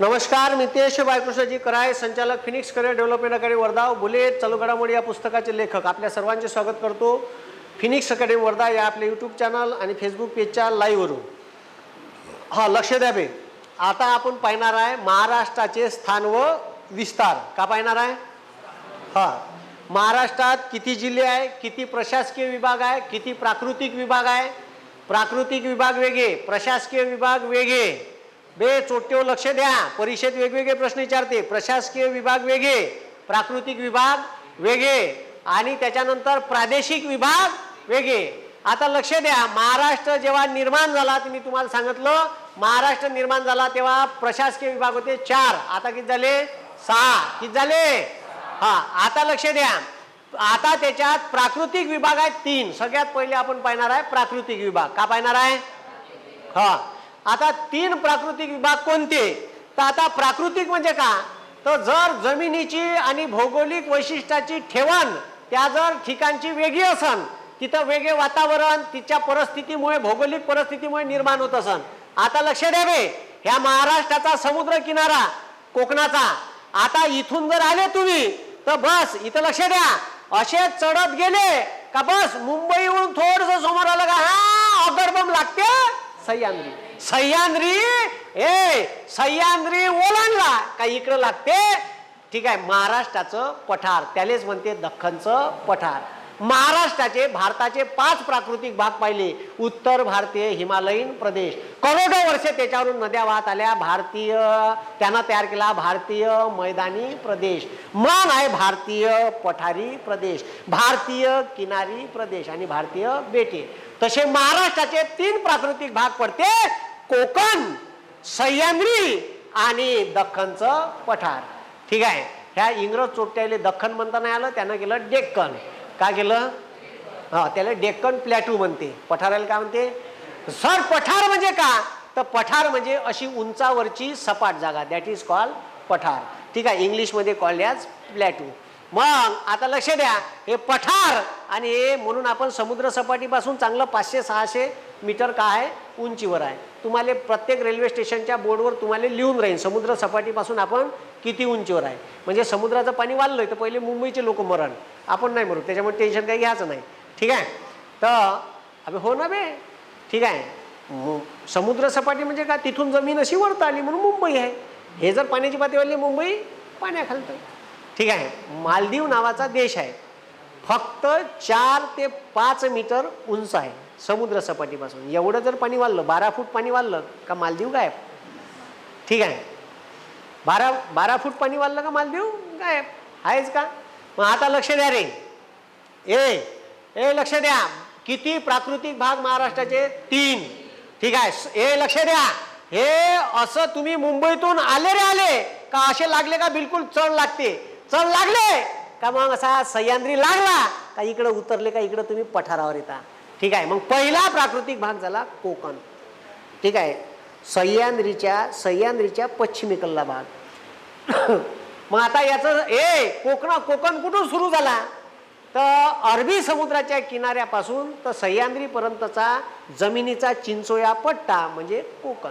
नमस्कार मितेश बायकृष्णजी कराय संचालक Phoenix career development academy Wardha bullet चालू घडामोडी या पुस्तकाचे लेखक. आपल्या सर्वांचे स्वागत करतो फिनिक्स अकॅडमी वर्धा या आपल्या यूट्यूब चॅनल आणि फेसबुक पेजच्या लाईव्हवरून हा लक्ष द्यावे आता आपण पाहणार आहे महाराष्ट्राचे स्थान व विस्तार. का पाहणार आहे? हा. महाराष्ट्रात किती जिल्हे आहे किती प्रशासकीय विभाग आहे किती प्राकृतिक विभाग आहे? प्राकृतिक विभाग वेगळे प्रशासकीय विभाग वेगळे. बे चोट्यो लक्ष द्या. परिषद वेगवेगळे प्रश्न विचारते. प्रशासकीय विभाग वेगळे प्राकृतिक विभाग वेगळे आणि त्याच्यानंतर प्रादेशिक विभाग वेगळे. आता लक्ष द्या. महाराष्ट्र जेव्हा निर्माण झाला ते मी तुम्हाला सांगितलं महाराष्ट्र निर्माण झाला तेव्हा प्रशासकीय विभाग होते चार. आता किती झाले? सहा. किती झाले? हा आता लक्ष द्या. आता त्याच्यात प्राकृतिक विभाग आहेत तीन. सगळ्यात पहिले आपण पाहणार आहे प्राकृतिक विभाग. का पाहणार आहे? हा. आता तीन प्राकृतिक विभाग कोणते? तर आता प्राकृतिक म्हणजे का? तर जर जमिनीची आणि भौगोलिक वैशिष्ट्याची ठेवण त्या जर ठिकाणची वेगळी असन तिथं वेगळे वातावरण तिच्या परिस्थितीमुळे भौगोलिक परिस्थितीमुळे निर्माण होत असन. आता लक्ष द्यावे ह्या महाराष्ट्राचा समुद्र किनारा कोकणाचा. आता इथून जर आले तुम्ही तर बस इथं लक्ष द्या. असे चढत गेले का बस मुंबईहून थोडस समोर आलं का? हा अगरबम लागते सह्याद्री. सह्याद्री ए सह्याद्री ओलांडला. का इकडं लागते? ठीक आहे महाराष्ट्राचं पठार. त्यालेच म्हणते दख्खनचं पठार. महाराष्ट्राचे भारताचे पाच प्राकृतिक भाग पाहिले. उत्तर भारतीय हिमालयीन प्रदेश. करोडो वर्षे त्याच्यावरून नद्या वाहत आल्या. भारतीय त्यांना तयार केला भारतीय मैदानी प्रदेश. मान आहे भारतीय पठारी प्रदेश. भारतीय किनारी प्रदेश आणि भारतीय बेटे. तसे महाराष्ट्राचे तीन प्राकृतिक भाग पडते. कोकण सह्याद्री आणि दख्खनचं पठार. ठीक आहे? ह्या इंग्रज चोट्याले दख्खन म्हणता नाही आलं त्यानं केलं डेक्कन. का केलं? हा त्याला डेक्कन प्लॅटू म्हणते. पठाराला काय म्हणते? सर पठार म्हणजे का? तर पठार म्हणजे अशी उंचावरची सपाट जागा. दॅट इज कॉल पठार. ठीक आहे? इंग्लिशमध्ये कॉल ॲज प्लॅटू. मग आता लक्ष द्या. हे पठार आणि हे म्हणून आपण समुद्र सपाटीपासून चांगलं पाचशे सहाशे मीटर का आहे? उंचीवर आहे. तुम्हाला प्रत्येक रेल्वे स्टेशनच्या बोर्डवर तुम्हाला लिहून राहील समुद्र सपाटीपासून आपण किती उंचीवर आहे? म्हणजे समुद्राचं पाणी वाढलं तर पहिले मुंबईचे लोक मरण. आपण नाही मरू. त्याच्यामुळे टेन्शन काही घ्यायचं नाही. ठीक आहे? तर अबे हो ना बे. ठीक आहे. मु- समुद्र सपाटी म्हणजे का? तिथून जमीन अशी वरता आली म्हणून मुंबई आहे. हे जर पाण्याची पाती वाढली मुंबई पाण्याखालतं. ठीक आहे? मालदीव नावाचा देश आहे. फक्त चार ते पाच मीटर उंच आहे. समुद्र सपाटीपासून. एवढं जर पाणी वाढलं बारा फूट पाणी वाढलं का मालदीव गायब? ठीक आहे. बारा बारा फूट पाणी वाढलं का मालदीव गायब? आहेच का? मग आता लक्ष द्या रे. ए ए लक्ष द्या. किती प्राकृतिक भाग महाराष्ट्राचे? तीन. ठीक आहे. ए लक्ष द्या. हे असं तुम्ही मुंबईतून आले रे आले. का असे लागले का बिलकुल चढ लागते? चढ लागले. का मग असा सह्याद्री लागला? का इकडं उतरले का इकडं तुम्ही पठारावर येता? ठीक आहे मग पहिला प्राकृतिक भाग झाला कोकण. ठीक आहे सह्याद्रीच्या सह्याद्रीच्या पश्चिमेकडला भाग. मग आता याचं ए कोकणा कोकण कुठून सुरू झाला? तर अरबी समुद्राच्या किनाऱ्यापासून तर सह्याद्रीपर्यंतचा जमिनीचा चिंचोया पट्टा म्हणजे कोकण.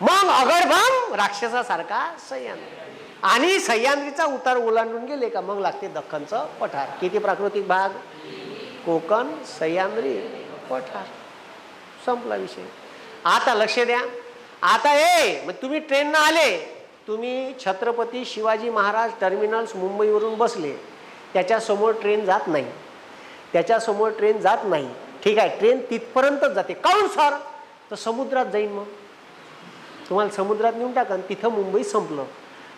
मग अगरभम राक्षसासारखा सह्याद्री. आणि सह्याद्रीचा उतार ओलांडून गेले का? मग लागते दख्खनचं पठार. किती प्राकृतिक भाग? कोकण सह्याद्री पठार. संपला विषय. आता लक्ष द्या. आता ए मग तुम्ही ट्रेननं आले. तुम्ही छत्रपती शिवाजी महाराज टर्मिनल्स मुंबईवरून बसले. त्याच्यासमोर ट्रेन जात नाही. त्याच्यासमोर ट्रेन जात नाही. ठीक आहे ट्रेन तिथपर्यंतच जाते. काऊन सर? तर समुद्रात जाईन मग. तुम्हाला समुद्रात नेऊन टाका तिथं मुंबई संपलं.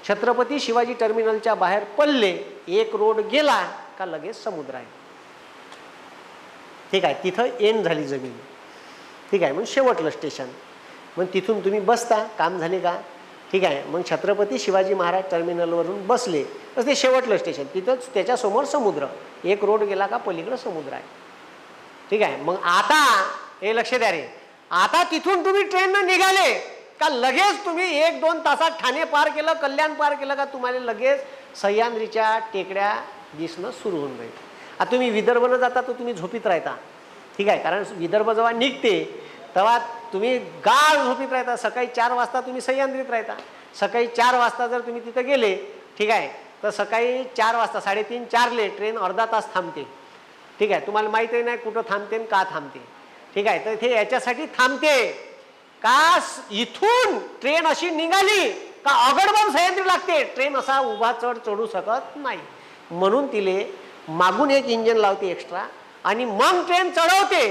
छत्रपती शिवाजी टर्मिनलच्या बाहेर पडले. एक रोड गेला का लगेच समुद्र आहे. ठीक आहे तिथं एन झाली जमीन. ठीक आहे मग शेवटलं स्टेशन मग तिथून तुम्ही बसता काम झाले का? ठीक आहे मग छत्रपती शिवाजी महाराज टर्मिनलवरून बसले. तर ते शेवटलं स्टेशन तिथंच त्याच्यासमोर समुद्र. एक रोड गेला का पलीकडं समुद्र आहे. ठीक आहे मग आता हे लक्ष द्या रे. आता तिथून तुम्ही ट्रेननं निघाले का लगेच तुम्ही एक दोन तासात ठाणे पार केलं कल्याण पार केलं का तुम्हाला लगेच सह्याद्रीच्या टेकड्या दिसणं सुरू होऊन जाईल. आता तुम्ही विदर्भनं जाता तर तुम्ही झोपीत राहता. ठीक आहे कारण विदर्भ जेव्हा निघते तेव्हा तुम्ही गाळ झोपीत राहता. सकाळी चार वाजता तुम्ही सह्याद्रीत राहता. सकाळी चार वाजता जर तुम्ही तिथं गेले ठीक आहे तर सकाळी चार वाजता साडेतीन चारले ट्रेन अर्धा तास थांबते. ठीक आहे तुम्हाला माहितही नाही कुठं थांबते आणि का थांबते. ठीक आहे तर ते याच्यासाठी थांबते. का इथून ट्रेन अशी निघाली का अगडबम सह्याद्री लागते? ट्रेन असा उभा चढ चढू शकत नाही. म्हणून तिले मागून एक इंजन लावते एक्स्ट्रा आणि मग ट्रेन चढवते.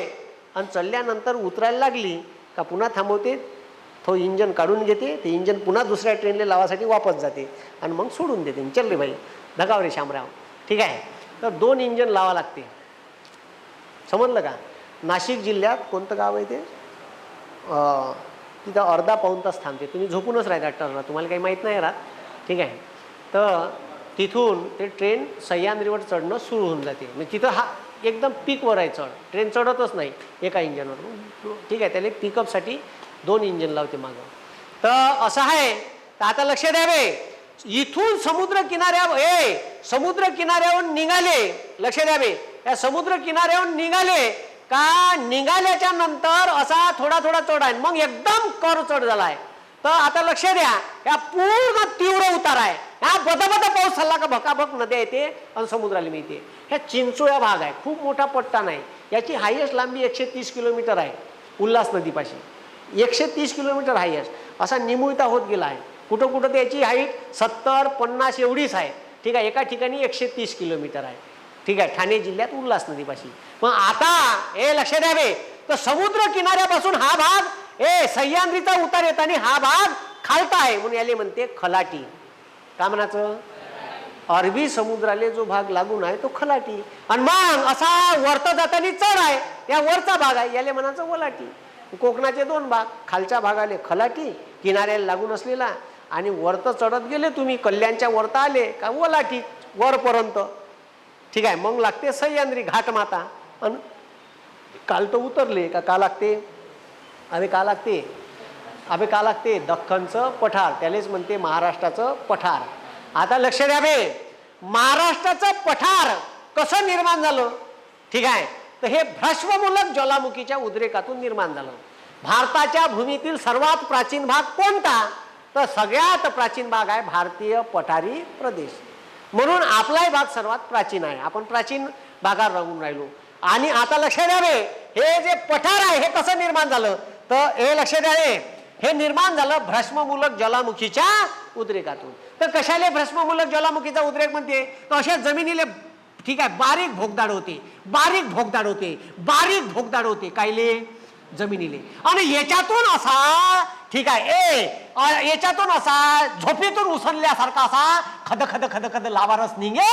आणि चढल्यानंतर उतरायला लागली का पुन्हा थांबवते तो इंजन काढून घेते ते इंजन पुन्हा दुसऱ्या ट्रेनला लावासाठी वापस जाते आणि मग सोडून देते. चल रे भाई धगाव रे शामराव. ठीक आहे? तर दोन इंजन लावा लागते. समजलं का? नाशिक जिल्ह्यात कोणतं गाव आहे ते? तिथं अर्धा पाऊण तास थांबते. तुम्ही झोपूनच राहता टर्नला तुम्हाला काही माहीत नाही राहत. ठीक आहे? तर तिथून ते ट्रेन सह्याद्रीवर चढणं सुरू होऊन जाते. म्हणजे तिथं हा एकदम पीकवर आहे चढ. ट्रेन चढतच नाही एका इंजनवर ठीक आहे त्याला पिकअपसाठी दोन इंजन लावते मागं. तर असं आहे. तर आता लक्ष द्यावे इथून समुद्र किनाऱ्या ए समुद्र किनाऱ्यावर निघाले. लक्ष द्यावे या समुद्र किनाऱ्यावर निघाले का निघाल्याच्या नंतर असा थोडा थोडा चढ आहे. मग एकदम कर चढ झाला आहे. तर आता लक्ष द्या या पूर्ण तीव्र उतार आहे. हा बदबद पाऊस झाला का भकाभक नद्या येते आणि समुद्राला मिळते. ह्या चिंचोळ्या भाग आहे खूप मोठा पट्टा नाही. याची हायेस्ट लांबी एकशे तीस किलोमीटर आहे उल्हास नदीपाशी. एकशे तीस किलोमीटर हायेस्ट असा निमुळता होत गेला आहे. कुठं कुठं त्याची हाईट सत्तर पन्नास एवढीच आहे. ठीक आहे एका ठिकाणी एकशे तीस किलोमीटर आहे. ठीक आहे ठाणे जिल्ह्यात उल्हास नदीपाशी. मग आता हे लक्ष द्यावे तर समुद्र किनाऱ्यापासून हा भाग ए सह्याद्रीचा उतार येताना हा भाग खालता आहे म्हणून याले म्हणते खलाटी. का म्हणायचं? अरबी समुद्राले जो भाग लागून आहे तो खलाटी. आणि मग असा वरत जाताना चढ आहे. या वरचा भाग आहे. याले म्हणायचं वलाटी. कोकणाचे दोन भाग. खालच्या भागाले खलाटी किनाऱ्याला लागून असलेला. आणि वरत चढत गेले तुम्ही कल्याणच्या वरत आले का वलाटी वरपर्यंत. ठीक आहे मग लागते सह्याद्री घाटमाता. आणि काल तर उतरले का का लागते? अबे का लागते? अबे का लागते? दख्खनचं पठार. त्यालेच म्हणते महाराष्ट्राचं पठार. आता लक्ष द्यावे महाराष्ट्राचं पठार कसं निर्माण झालं? ठीक आहे. तर हे भ्रष्वमूलक ज्वालामुखीच्या उद्रेकातून निर्माण झालं. भारताच्या भूमीतील सर्वात प्राचीन भाग कोणता? तर सगळ्यात प्राचीन भाग आहे भारतीय पठारी प्रदेश. म्हणून आपलाही भाग सर्वात प्राचीन आहे. आपण प्राचीन भागावर राहून राहिलो. आणि आता लक्ष द्यावे हे जे पठार आहे हे कसं निर्माण झालं? तर हे लक्ष द्यावे हे निर्माण झालं भ्रष्ममूलक ज्वालामुखीच्या उद्रेकातून तर कशाले भ्रष्ममूलक ज्वालामुखीचा उद्रेक म्हणते तर अशा जमिनीले ठीक आहे बारीक भोगदाड होते बारीक भोगदाड होते बारीक भोगदाड होते कायले जमिनीले आणि याच्यातून असा ठीक आहे ए याच्यातून असा झोपेतून उसरल्यासारखा असा खद खद खद खद लावारस निघे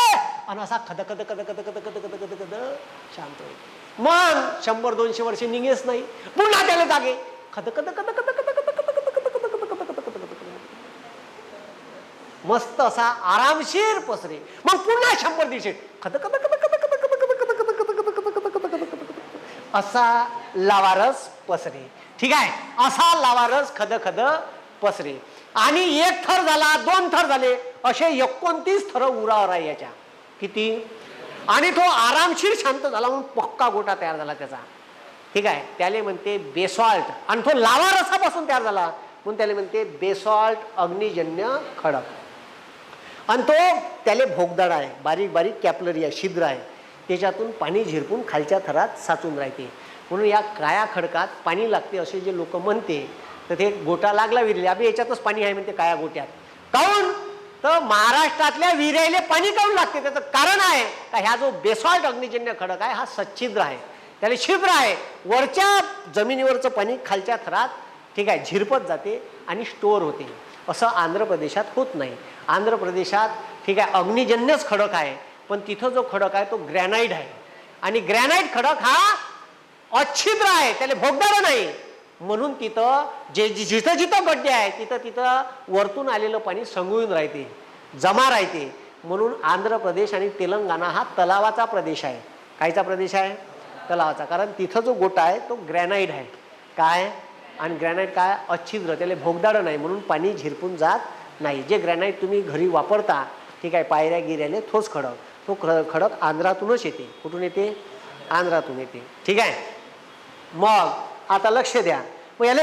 आणि असा खद खद खद खद खद खद खद खद खद शांत होईल मग शंभर दोनशे वर्ष निघेच नाही पुन्हा त्याला जागे खद खद खद खत खत खत खत खत खद मस्त असा आरामशीर पसरे मग पुन्हा शंभर दीडशे खद खद खद खद खत खत खत खद खत खद खद खद असा लावारस पसरे ठीक आहे असा लावारस खद खद पसरे आणि एक थर झाला दोन थर झाले असे एकोणतीस थर उरावर आहे याच्या किती आणि तो आरामशीर शांत झाला म्हणून पक्का गोटा तयार झाला त्याचा. ठीक आहे? त्याला म्हणते बेसॉल्ट. आणि तो लावा रसापासून तयार झाला. म्हणून त्याला म्हणते बेसॉल्ट अग्निजन्य खडक. आणि तो त्याले भोगदाड आहे. बारीक बारीक कॅपलरी आहे छिद्र आहे. त्याच्यातून पाणी झिरपून खालच्या थरात साचून राहते. म्हणून या काया खडकात पाणी लागते असे जे लोक म्हणते तर ते गोटा लागला विरले. अभि याच्यातच पाणी आहे म्हणते काया गोट्यात. काऊन? तर महाराष्ट्रातल्या विहिरीले पाणी काऊन लागते? त्याचं कारण आहे का ह्या जो बेसॉल्ट अग्निजन्य खडक आहे हा सच्छिद्र आहे. त्याला छिद्र आहे. वरच्या जमिनीवरचं पाणी खालच्या थरात ठीक आहे झिरपत जाते आणि स्टोअर होते. असं आंध्र प्रदेशात होत नाही. आंध्र प्रदेशात ठीक आहे अग्निजन्यच खडक आहे. पण तिथं जो खडक आहे तो ग्रॅनाईट आहे. आणि ग्रॅनाईट खडक हा अच्छिद्र आहे. त्याला भोगदार नाही. म्हणून तिथं जे जि- जिथं जिथं गड्डे आहे तिथं तिथं वरतून आलेलं पाणी संगळून राहते जमा राहते. म्हणून आंध्र प्रदेश आणि तेलंगणा हा तलावाचा प्रदेश आहे. कायचा प्रदेश आहे? तलावाचा. कारण तिथं जो गोटा आहे तो ग्रॅनाईट आहे. काय? आणि ग्रॅनाईट काय? अच्छिद्र त्याला भोगदाडं नाही. म्हणून पाणी झिरपून जात नाही. जे ग्रॅनाईट तुम्ही घरी वापरता ठीक आहे पायऱ्या गिऱ्याले थोच खडक. तो खडक आंध्रातूनच येते. कुठून येते? आंध्रातून येते. ठीक आहे? मग आता लक्ष द्या. मग याला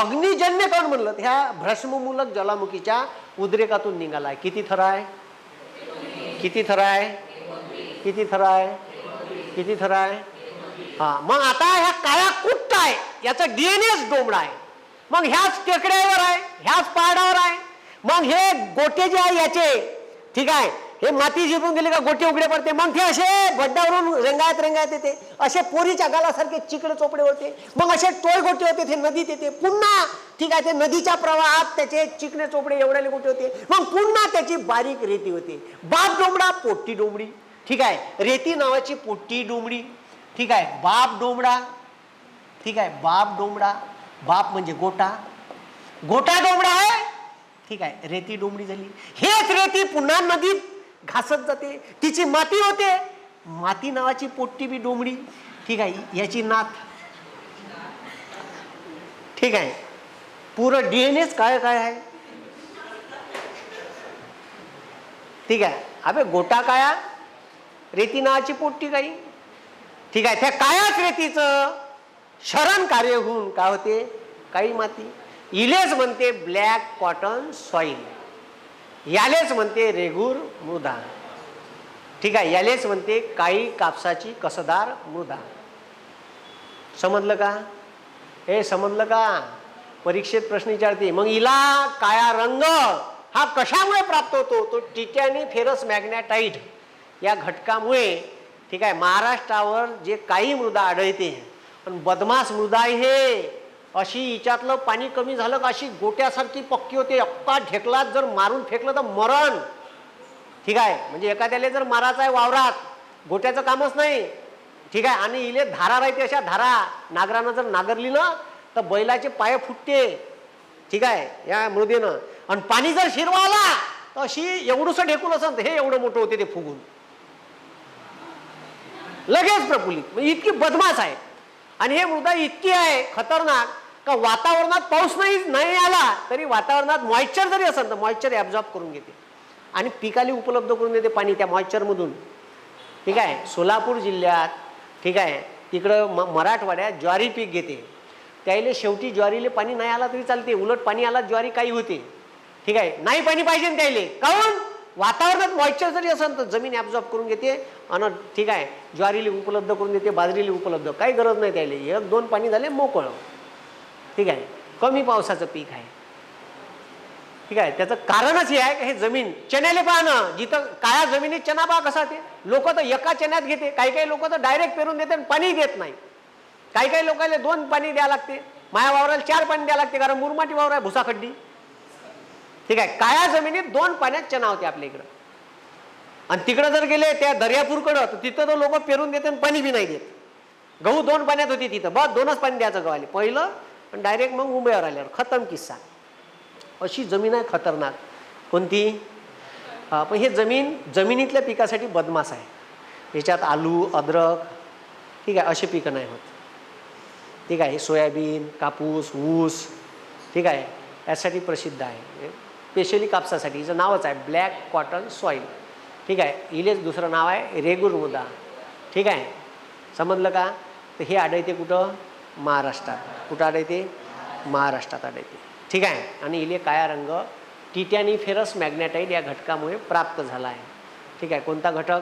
अग्निजन्य कोण म्हणलं? ह्या भ्रष्ममूलक ज्वालामुखीच्या उद्रेकातून निघालाय किती थर आहे? किती थर आहे? किती थर आहे? किती थर आहे? हा मग आता ह्या काळ्या कुट्ट आहे. याचा डीएनएच डोमडा आहे. मग ह्याच टेकड्यावर आहे ह्याच पहाडावर आहे. मग हे गोटे जे आहे याचे ठीक आहे हे माती झिपून गेली का गोटे उघडे पडते. मग ते असे बड्डावरून रंगायत रंगायत येते. असे पोरीच्या गालासारखे चिकडे चोपडे होते. मग असे टोय गोटे होते ते नदीत येते. पुन्हा ठीक आहे ते नदीच्या प्रवाहात त्याचे चिकडे चोपडे एवढ्याले गोटे होते. मग पुन्हा त्याची बारीक रेती होते. बाप डोंबडा पोट्टी डोंबडी ठीक आहे रेती नावाची पोट्टी डोंबडी ठीक आहे बाप डोंबडा ठीक आहे बाप डोंबडा बाप म्हणजे गोटा. गोटा डोंबडा आहे. ठीक आहे रेती डोंबडी झाली. हेच रेती पुन्हा नदीत घासत जाते. तिची माती होते. माती नावाची पोट्टी बी डोंबडी ठीक आहे याची नात. ठीक आहे. पुरं डीएनएच काय काय आहे? ठीक आहे. अबे गोटा काया? रेती नावाची पोट्टी काही? ठीक आहे त्या कायाच रेतीचं? शरण कार्य होऊन काय होते? काही माती. इलेच म्हणते ब्लॅक कॉटन सॉईल यालेच म्हणते रेगूर मृदा. ठीक आहे यालेच म्हणते काही कापसाची कसदार मृदा. समजलं का? हे समजलं का? परीक्षेत प्रश्न विचारते मग हिला काळा रंग हा कशामुळे प्राप्त होतो? तो टिटॅनी फेरस मॅग्नेटाईट या घटकामुळे ठीक आहे महाराष्ट्रावर जे काही मृदा आढळते पण बदमास मृदा आहे हे अशी हिच्यातलं पाणी कमी झालं का अशी गोट्यासारखी पक्की होते. अक्का ढेकलात जर मारून फेकलं तर मरण. ठीक आहे? म्हणजे एखाद्याला जर मारायचं आहे वावरात गोट्याचं कामच नाही. ठीक आहे? आणि इले धारा राहते अशा धारा. नागरानं जर नागरली ना तर बैलाचे पाय फुटते. ठीक आहे? या मृदेनं. आणि पाणी जर शिरवा आला तर अशी एवढंसं ढेकून असं हे एवढं मोठं होते ते फुगून. लगेच प्रफुल्लित. म्हणजे इतकी बदमाश आहे. आणि हे मृदा इतकी आहे खतरनाक. का वातावरणात पाऊस नाही नाही आला तरी वातावरणात मॉइश्चर जरी असेल तर मॉइश्चर ॲब्झॉर्ब करून घेते. आणि पिकाली उपलब्ध करून देते पाणी त्या मॉइश्चरमधून ठीक आहे? सोलापूर जिल्ह्यात ठीक आहे? तिकडं म मराठवाड्यात ज्वारी पीक घेते. त्याईले शेवटी ज्वारीले पाणी नाही आला तरी चालते. उलट पाणी आला ज्वारी काही होते. ठीक आहे? नाही पाणी पाहिजे ना त्याईले काऊन? वातावरणात मॉइश्चर जरी असेल तर जमीन ॲब्झॉर्ब करून घेते आणि ठीक आहे? ज्वारीले उपलब्ध करून देते बाजरीले उपलब्ध. काही गरज नाही त्याईले एक दोन पाणी झाले मोकळं. ठीक आहे? कमी पावसाचं पीक आहे. ठीक आहे? त्याचं कारणच हे आहे की हे जमीन चण्याले पाहणं जिथं काळ्या जमिनीत चना पहा कसा ते. लोक तर एका चण्यात घेते काही काही लोक तर डायरेक्ट पेरून देते आणि पाणी देत नाही. काही काही लोकांना दोन पाणी द्यावं लागते. माया वावराला चार पाणी द्यावं लागते कारण मुरमाटी वावर आहे भुसाखड्डी. ठीक आहे? काळ्या जमिनीत दोन पाण्यात चना होते आपल्या इकडं. आणि तिकडं जर गेले त्या दर्यापूरकडं तर तिथं तर लोक पेरून देते आणि पाणी बी नाही देत. गहू दोन पाण्यात होती तिथं. बस दोनच पाणी द्यायचं गव्हाले. पहिलं आणि डायरेक्ट मग मुंबईवर आल्यावर खतम किस्सा. अशी जमीन आहे खतरनाक. कोणती? पण हे जमीन जमिनीतल्या पिकासाठी बदमास आहे. याच्यात आलू अद्रक ठीक आहे असे पिकं नाही होत. ठीक आहे सोयाबीन कापूस ऊस ठीक आहे यासाठी प्रसिद्ध आहे. स्पेशली कापसासाठी हिचं नावच आहे ब्लॅक कॉटन सॉईल ठीक आहे हिलेच दुसरं नाव आहे रेगुर मुदा ठीक आहे समजलं का? तर हे आढळते कुठं? महाराष्ट्रात. कुठं आढळते महाराष्ट्रात आढळते ठीक आहे? आणि इले काळा रंग? टिटॅनी फेरस मॅग्नेटाईट या घटकामुळे प्राप्त झाला आहे. ठीक आहे? कोणता घटक?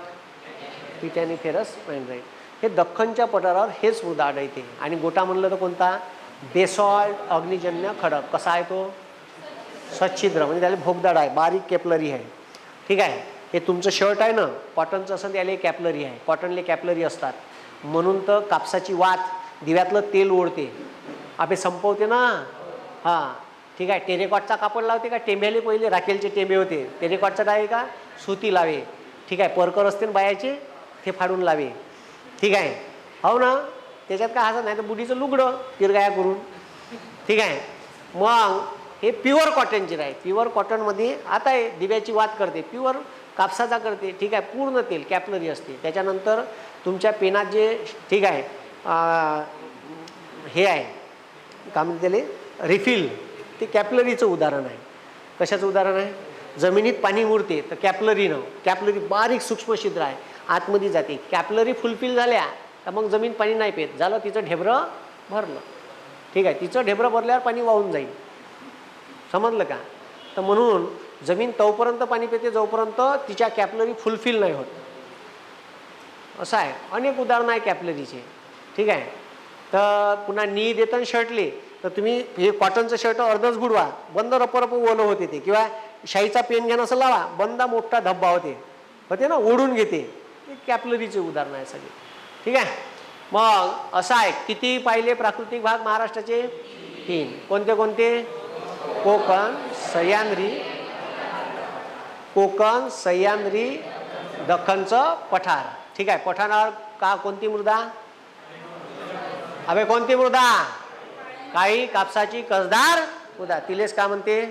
टिटॅनी फेरस मॅग्नेटाईट हे दख्खनच्या पठारावर हेच मृदा आढळते. आणि गोटा म्हणलं तर कोणता? बेसॉल्ट अग्निजन्य खडक. कसा आहे तो? सच्छिद्र. म्हणजे त्याला भोगदाड आहे. बारीक कॅपलरी आहे. ठीक आहे? हे तुमचं शर्ट आहे ना? कॉटनचं असं त्याला कॅपलरी आहे. कॉटनले कॅपलरी असतात. म्हणून तर कापसाची वात दिव्यातलं तेल ओढते. आपे संपवते ना. हां ठीक आहे. टेरेकॉटचा कापड लावते का? टेंब्याले पहिले राखेलचे टेंबे होते. टेरेकॉटचा काय का? सुती लावे. ठीक आहे. परकर असते ना बायाचे ते फाडून लावे. ठीक आहे. हो ना? त्याच्यात काय हसत नाही तर बुडीचं लुगडं तिरगाया करून. ठीक आहे. मग हे प्युअर कॉटनचे आहे प्युअर कॉटनमध्ये आता आहे दिव्याची वात करते. प्युअर कापसाचा करते. ठीक आहे. पूर्ण तेल कॅपलरी असते. त्याच्यानंतर तुमच्या पेनात जे ठीक आहे. हे आहे. काय म्हणते त्याले? रिफिल. ते कॅपलरीचं उदाहरण आहे. कशाचं उदाहरण आहे? जमिनीत पाणी मुरते तर कॅपलरीनं. कॅपलरी बारीक सूक्ष्म छिद्र आहे. आतमध्ये जाते. कॅपलरी फुलफिल झाल्या तर मग जमीन पाणी नाही पेत. झालं तिचं ढेबरं भरलं. ठीक आहे तिचं ढेबरं भरल्यावर पाणी वाहून जाईल. समजलं का? तर म्हणून जमीन तोपर्यंत पाणी पिते जोपर्यंत तिच्या कॅपलरी फुलफिल नाही होत. असं आहे. अनेक उदाहरणं आहे कॅपलरीचे. ठीक आहे? तर पुन्हा नी देताना शर्टले तर तुम्ही हे कॉटनचं शर्ट अर्धच बुडवा. बंद रपरप ओलं होते ते. किंवा शाईचा पेन घ्या असं लावा बंदा मोठा धब्बा होते. होते ना? ओढून घेते. कॅपलरीचे उदाहरण आहे सगळे. ठीक आहे? मग असं आहे किती पाहिले प्राकृतिक भाग महाराष्ट्राचे? तीन. कोणते कोणते? कोकण सह्याद्री कोकण सह्याद्री दख्खनचं पठार. ठीक आहे? पठारावर का कोणती मृदा? अबे कोणती मृदा? काही कापसाची कसदार मृदा. तिलेस का म्हणते?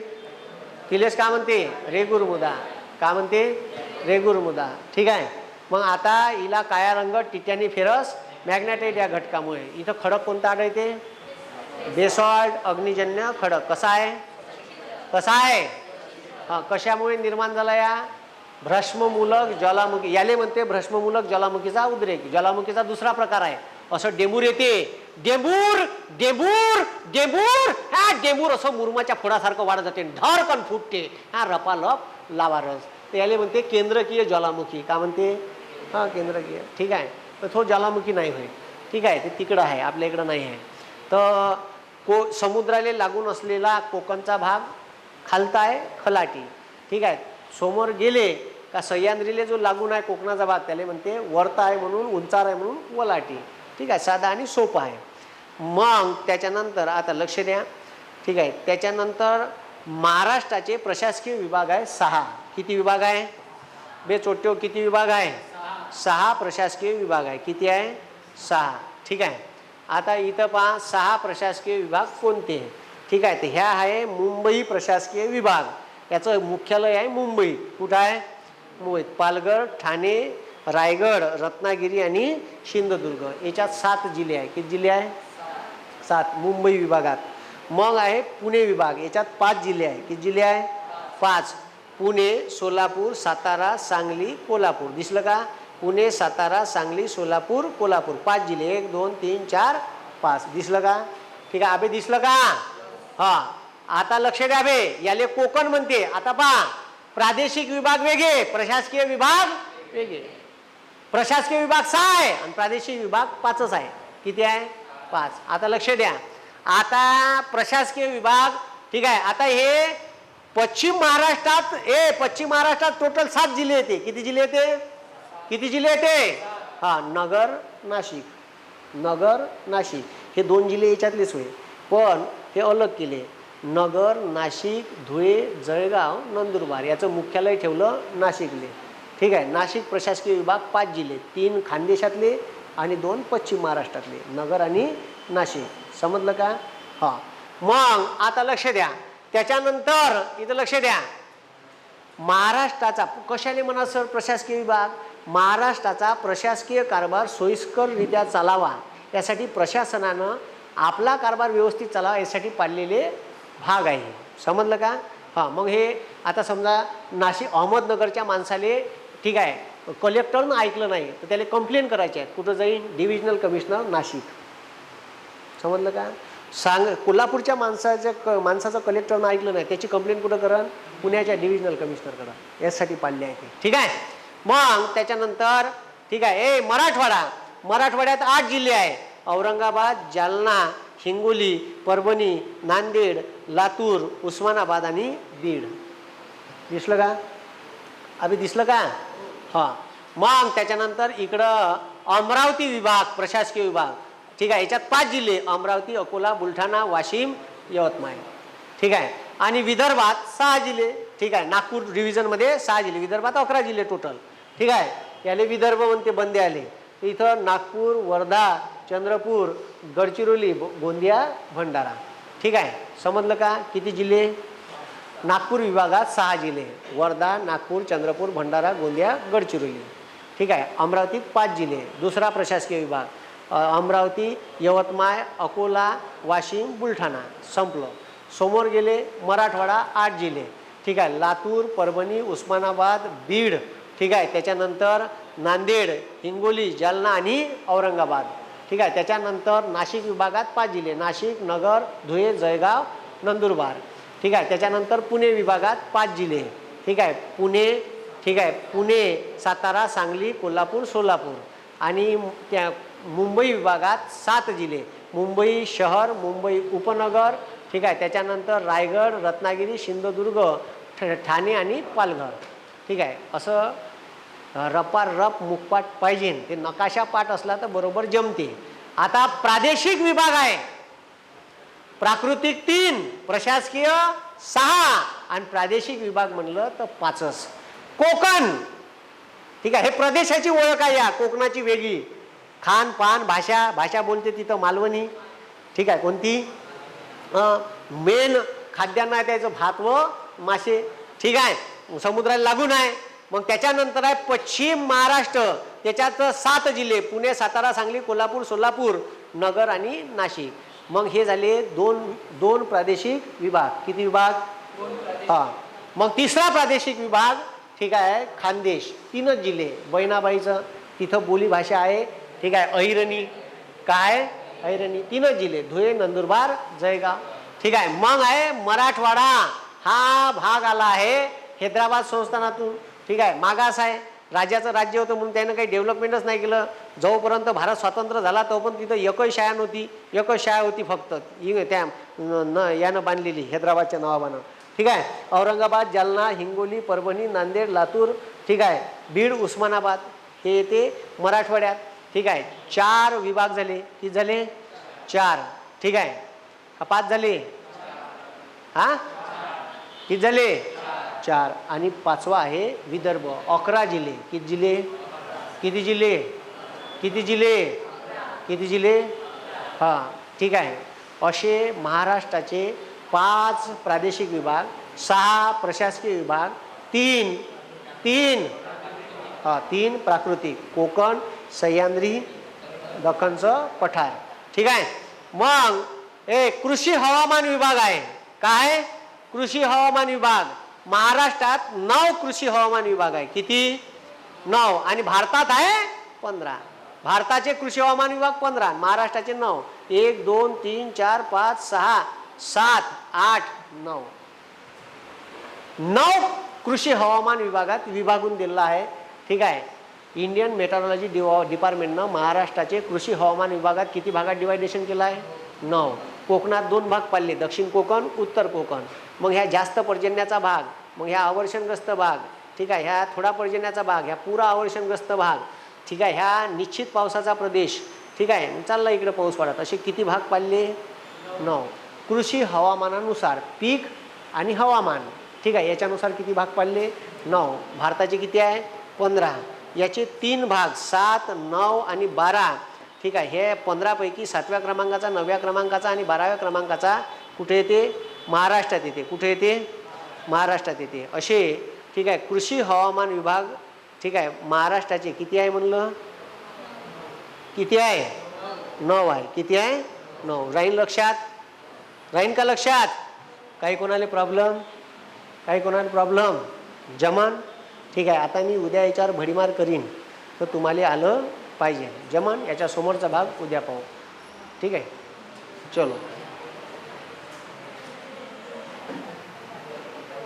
तिलेस का म्हणते? रेगुर मृदा. का म्हणते? रेगुर मृदा. ठीक आहे. मग आता हिला काया रंग टिट्यानी फेरस मॅग्नेटाईट या घटकामुळे. इथं खडक कोणता आढळते? बेसॉल्ट अग्निजन्य खडक. कसा आहे? कसा आहे? हां कशामुळे निर्माण झाला या? भ्रष्ममूलक ज्वालामुखी. याले म्हणते भ्रष्ममूलक ज्वालामुखीचा उद्रेक. ज्वालामुखीचा दुसरा प्रकार आहे. असं डेंबूर येते. डेंबूर डेंबूर डेंबूर. हा डेंबूर असं मुरमाच्या फोडासारखं वाढत जाते ढरकन फुटते. हा रपालप लावारस. तर याले म्हणते केंद्रकीय ज्वालामुखी. का म्हणते? हा केंद्रकीय. ठीक आहे. तर तो ज्वालामुखी नाही होय. ठीक आहे ते तिकडं आहे. आपल्या इकडं नाही आहे. तर को समुद्राला लागून असलेला कोकणचा भाग खालता आहे खलाटी. ठीक आहे. समोर गेले का सह्याद्रीले जो लागून आहे कोकणाचा भाग त्याला म्हणते वरता आहे म्हणून उंचार आहे म्हणून वलाटी. ठीक आहे साधा आणि सोपा आहे. मग त्याच्यानंतर आता लक्ष द्या. ठीक आहे त्याच्यानंतर महाराष्ट्राचे प्रशासकीय विभाग आहे सहा. किती विभाग आहे? बे चोट्यो किती विभाग आहे? सहा प्रशासकीय विभाग आहे. किती आहे? सहा. ठीक आहे. आता इथं पहा सहा प्रशासकीय विभाग कोणते आहे ठीक आहे तर ह्या आहे मुंबई प्रशासकीय विभाग. याचं मुख्यालय आहे मुंबई. कुठं आहे? मुंबईत. पालघर ठाणे रायगड रत्नागिरी आणि सिंधुदुर्ग. याच्यात सात जिल्हे आहे किती जिल्हे आहे सात. मुंबई विभागात. मग आहे पुणे विभाग. याच्यात पाच जिल्हे आहे किती जिल्हे आहे पाच. पुणे सोलापूर सातारा सांगली कोल्हापूर. दिसलं का? पुणे सातारा सांगली सोलापूर कोल्हापूर. पाच जिल्हे. एक दोन तीन चार पाच. दिसलं का? ठीक आहे. अबे दिसलं का? हा. आता लक्ष द्या बे. याले कोकण म्हणते. आता पहा. प्रादेशिक विभाग वेगळे प्रशासकीय विभाग वेगळे. प्रशासकीय विभाग सहा आहे आणि प्रादेशिक विभाग पाचच आहे. किती आहे? पाच. आता लक्ष द्या. आता प्रशासकीय विभाग ठीक आहे. आता हे पश्चिम महाराष्ट्रात ए पश्चिम महाराष्ट्रात टोटल सात जिल्हे येते. किती जिल्हे येते? किती जिल्हे येते? हा नगर नाशिक. नगर नाशिक. हे दोन जिल्हे याच्यातलेच होय. पण हे अलग केले. नगर नाशिक धुळे जळगाव नंदुरबार याचं मुख्यालय ठेवलं नाशिकले. ठीक आहे नाशिक प्रशासकीय विभाग पाच जिल्हे तीन खानदेशातले आणि दोन पश्चिम महाराष्ट्रातले नगर आणि नाशिक. समजलं का? हां. मग आता लक्ष द्या. त्याच्यानंतर इथं लक्ष द्या. महाराष्ट्राचा कशाने म्हणा सर प्रशासकीय विभाग? महाराष्ट्राचा प्रशासकीय कारभार सोयीस्कररित्या चालावा. यासाठी प्रशासनानं आपला कारभार व्यवस्थित चालावा यासाठी पाडलेले भाग आहे. समजलं का? हां मग हे आता समजा नाशिक अहमदनगरच्या माणसाले ठीक आहे. कलेक्टरनं ऐकलं नाही तर त्याला कंप्लेंट करायची आहे कुठं जाईल डिव्हिजनल कमिशनर नाशिक. समजलं का? सांग कोल्हापूरच्या माणसाच्या क माणसाचं कलेक्टरनं ऐकलं नाही. त्याची कंप्लेंट कुठं करा पुण्याच्या डिव्हिजनल कमिशनर करा यासाठी पाडले आहे ते. ठीक आहे? मग त्याच्यानंतर ठीक आहे. ए मराठवाडा. मराठवाड्यात आठ जिल्हे आहे औरंगाबाद जालना हिंगोली परभणी नांदेड लातूर उस्मानाबाद आणि बीड. दिसलं का? अभि दिसलं का? हां. मग त्याच्यानंतर इकडं अमरावती विभाग प्रशासकीय विभाग. ठीक आहे याच्यात पाच जिल्हे अमरावती अकोला बुलढाणा वाशिम यवतमाळ. ठीक आहे आणि विदर्भात सहा जिल्हे. ठीक आहे नागपूर डिव्हिजनमध्ये सहा जिल्हे विदर्भात अकरा जिल्हे टोटल ठीक आहे याले विदर्भ म्हणते बंदे आले. इथं नागपूर वर्धा चंद्रपूर गडचिरोली गोंदिया भंडारा. ठीक आहे समजलं का? किती जिल्हे? नागपूर विभागात सहा जिल्हे वर्धा नागपूर चंद्रपूर भंडारा गोंदिया गडचिरोली. ठीक आहे. अमरावतीत पाच जिल्हे दुसरा प्रशासकीय विभाग. अमरावती यवतमाळ अकोला वाशिम बुलढाणा. संपलं. समोर गेले मराठवाडा आठ जिल्हे ठीक आहे. लातूर परभणी उस्मानाबाद बीड. ठीक आहे. त्याच्यानंतर नांदेड हिंगोली जालना आणि औरंगाबाद. ठीक आहे. त्याच्यानंतर नाशिक विभागात पाच जिल्हे नाशिक नगर धुळे जळगाव नंदुरबार. ठीक आहे त्याच्यानंतर पुणे विभागात पाच जिल्हे. ठीक आहे पुणे ठीक आहे पुणे सातारा सांगली कोल्हापूर सोलापूर आणि त्या मुंबई विभागात सात जिल्हे. मुंबई शहर मुंबई उपनगर ठीक आहे त्याच्यानंतर रायगड रत्नागिरी सिंधुदुर्ग ठ- ठाणे आणि पालघर. ठीक आहे असं रपार रप मुखपाट पाहिजे. ते नकाशा पाठ असला तर बरोबर जमते. आता प्रादेशिक विभाग आहे. प्राकृतिक तीन प्रशासकीय सहा आणि प्रादेशिक विभाग म्हणलं तर पाचच. कोकण ठीक आहे हे प्रदेशाची ओळख आहे या कोकणाची वेगळी. खान पान भाषा भाषा बोलते तिथं मालवणी ठीक आहे कोणती? मेन खाद्यान्न आहे त्याचं भात व मासे ठीक आहे समुद्राला लागून आहे. मग त्याच्यानंतर आहे पश्चिम महाराष्ट्र त्याच्यात सात जिल्हे पुणे सातारा सांगली कोल्हापूर सोलापूर नगर आणि नाशिक. मग हे झाले दोन दोन प्रादेशिक विभाग. किती विभाग? हा. मग तिसरा प्रादेशिक विभाग ठीक आहे खानदेश. तीनच जिल्हे. बहिणाबाईचं तिथं बोलीभाषा आहे. ठीक आहे अहिरणी काय? अहिरणी तीनच जिल्हे. धुळे नंदुरबार जळगाव. ठीक आहे मग आहे मराठवाडा. हा भाग आला आहे हैदराबाद संस्थानातून. ठीक आहे मागास आहे. राज्याचं राज्य होतं म्हणून त्यानं काही डेव्हलपमेंटच नाही केलं. जोपर्यंत भारत स्वतंत्र झाला तोपर्यंत तिथं एकच शाळा नव्हती. एकच शाळा होती फक्त. इ- त्या न यानं बांधलेली हैदराबादच्या नवाबानं. ठीक आहे? औरंगाबाद जालना हिंगोली परभणी नांदेड लातूर ठीक आहे? बीड उस्मानाबाद हे येते मराठवाड्यात. ठीक आहे? चार विभाग झाले. किती झाले? चार. ठीक आहे? का पाच झाले? हां? किती झाले? चार आणि पाचवा आहे विदर्भ. अकरा जिल्हे. किती जिल्हे? किती जिल्हे? किती जिल्हे? किती जिल्हे? हां ठीक आहे. असे महाराष्ट्राचे पाच प्रादेशिक विभाग सहा प्रशासकीय विभाग तीन तीन हां तीन प्राकृतिक कोकण सह्याद्री दख्खनचं पठार. ठीक आहे? मग ए कृषी हवामान विभाग आहे. काय? कृषी हवामान विभाग. महाराष्ट्रात नऊ कृषी हवामान विभाग आहे. किती? नऊ. आणि भारतात आहे पंधरा. भारताचे कृषी हवामान विभाग पंधरा महाराष्ट्राचे नऊ. एक दोन तीन चार पाच सहा सात आठ नऊ. नऊ कृषी हवामान विभागात विभागून दिलेला आहे. ठीक आहे. इंडियन मेट्रॉलॉजी डिवा डिपार्टमेंटनं महाराष्ट्राचे कृषी हवामान विभागात किती भागात डिवायडेशन केलं आहे? नऊ. कोकणात दोन भाग पाडले. दक्षिण कोकण उत्तर कोकण. मग ह्या जास्त पर्जन्याचा भाग मग ह्या आवर्षणग्रस्त भाग ठीक आहे ह्या थोडा पर्जन्याचा भाग ह्या पुरा आवर्षणग्रस्त भाग ठीक आहे ह्या निश्चित पावसाचा प्रदेश ठीक आहे मग चालला इकडे पाऊस पडत असे किती भाग पाडले? नऊ. कृषी हवामानानुसार पीक आणि हवामान ठीक आहे याच्यानुसार किती भाग पाडले? नऊ. भारताचे किती आहे? पंधरा. याचे तीन भाग सात नऊ आणि बारा ठीक आहे हे पंधरापैकी सातव्या क्रमांकाचा नवव्या क्रमांकाचा आणि बाराव्या क्रमांकाचा कुठे येते? महाराष्ट्रात येते. कुठे येते? महाराष्ट्रात येते. असे ठीक आहे कृषी हवामान विभाग ठीक आहे महाराष्ट्राचे किती आहे म्हणलं? किती आहे? नऊ आहे. किती आहे? नऊ. राहीन लक्षात? राहीन का लक्षात? काही कोणाला प्रॉब्लेम काही कोणाला प्रॉब्लेम जमान? ठीक आहे आता मी उद्या याच्यावर भडीमार करीन. तर तुम्हाला आलं पाहिजे. जमान याच्या समोरचा भाग उद्या पाहू. ठीक आहे? चलो.